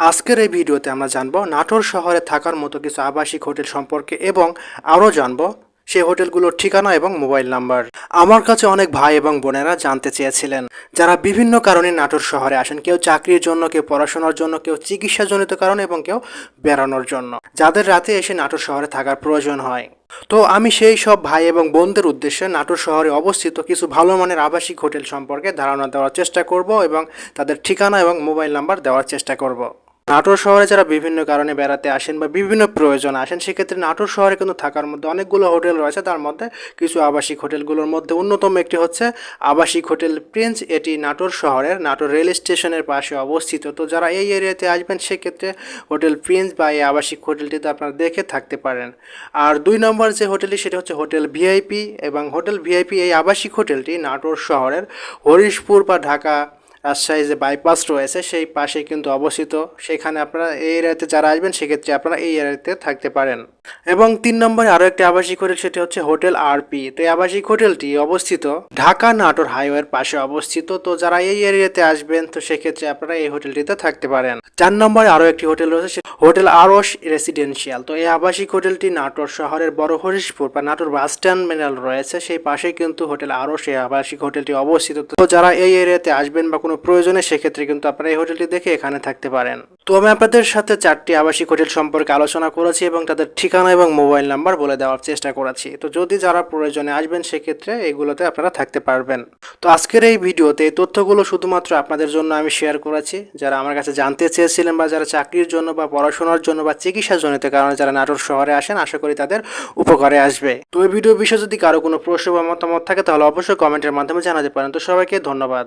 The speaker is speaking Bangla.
আজকের এই ভিডিওতে আমরা জানব নাটোর শহরে থাকার মতো কিছু আবাসিক হোটেল সম্পর্কে এবং আরও জানব সেই হোটেলগুলোর ঠিকানা এবং মোবাইল নাম্বার। আমার কাছে অনেক ভাই এবং বোনেরা জানতে চেয়েছিলেন, যারা বিভিন্ন কারণে নাটোর শহরে আসেন। কেউ চাকরির জন্য, কেউ পড়াশোনার জন্য, কেউ চিকিৎসাজনিত কারণে এবং কেউ বেড়ানোর জন্য। যাদের রাতে এসে নাটোর শহরে থাকার প্রয়োজন হয়। তো আমি সেই সব ভাই এবং বোনদের উদ্দেশ্যে নাটোর শহরে অবস্থিত কিছু ভালো মানের আবাসিক হোটেল সম্পর্কে ধারণা দেওয়ার চেষ্টা করব এবং তাদের ঠিকানা এবং মোবাইল নাম্বার দেওয়ার চেষ্টা করব। নাটোর শহরে যারা বিভিন্ন কারণে বেড়াতে আসেন বা বিভিন্ন প্রয়োজন আসেন, সেক্ষেত্রে নাটোর শহরে কিন্তু থাকার মধ্যে অনেকগুলো হোটেল রয়েছে। তার মধ্যে কিছু আবাসিক হোটেলগুলোর মধ্যে অন্যতম একটি হচ্ছে আবাসিক হোটেল প্রিন্স। এটি নাটোর শহরের, নাটোর রেল স্টেশনের পাশে অবস্থিত। তো যারা এই এরিয়াতে আসবেন, সেক্ষেত্রে হোটেল প্রিন্স বা এই আবাসিক হোটেলটিতে আপনারা দেখে থাকতে পারেন। আর দুই নম্বর যে হোটেলটি, সেটা হচ্ছে হোটেল ভিআইপি। এবং হোটেল ভিআইপি এই আবাসিক হোটেলটি নাটোর শহরের হরিশপুর বা ঢাকা রাজশাহী যে বাইপাস রয়েছে, সেই পাশে কিন্তু অবস্থিত। সেখানে আপনারা এই এরিয়াতে যারা আসবেন, সেক্ষেত্রে আপনারা এই এরিয়াতে থাকতে পারেন। এবং তিন নম্বরে আরও একটি আবাসিক হোটেল, সেটি হচ্ছে হোটেল আরপি। তো এই আবাসিক হোটেলটি অবস্থিত ঢাকা নাটোর হাইওয়ের পাশে অবস্থিত। তো যারা এই এরিয়াতে আসবেন, তো সেক্ষেত্রে আপনারা এই হোটেলটিতে থাকতে পারেন। চার নম্বরে আরও একটি হোটেল রয়েছে হোটেল আরস রেসিডেন্সিয়াল। তো এই আবাসিক হোটেলটি নাটোর শহরের বড় হরিশপুর বা নাটোর বাস টার্মিনাল রয়েছে। সেই পাশেই কিন্তু হোটেল আরস এই আবাসিক হোটেলটি অবস্থিত। তো যারা এই এরিয়াতে আসবেন বা কোনো প্রয়োজনে, সেক্ষেত্রে কিন্তু আপনারা এই হোটেলটি দেখে এখানে থাকতে পারেন। তো আমি আপনাদের সাথে চারটি আবাসিক হোটেল সম্পর্কে আলোচনা করেছি এবং তাদের ঠিকানা এবং মোবাইল নাম্বার বলে দেওয়ার চেষ্টা করেছি। তো যদি যারা প্রয়োজনে আসবেন, সেক্ষেত্রে এগুলোতে আপনারা থাকতে পারবেন। তো আজকের এই ভিডিওতে এই তথ্যগুলো শুধুমাত্র আপনাদের জন্য আমি শেয়ার করেছি। যারা আমার কাছে জানতে চেয়েছিলেন বা যারা চাকরির জন্য বা পড়াশোনার জন্য বা চিকিৎসাজনিত কারণে যারা নাটোর শহরে আসেন, আশা করি তাদের উপকারে আসবে। তো এই ভিডিও বিষয়ে যদি কারও কোনো প্রশ্ন বা মতামত থাকে, তাহলে অবশ্যই কমেন্টের মাধ্যমে জানাতে পারেন। তো সবাইকে ধন্যবাদ।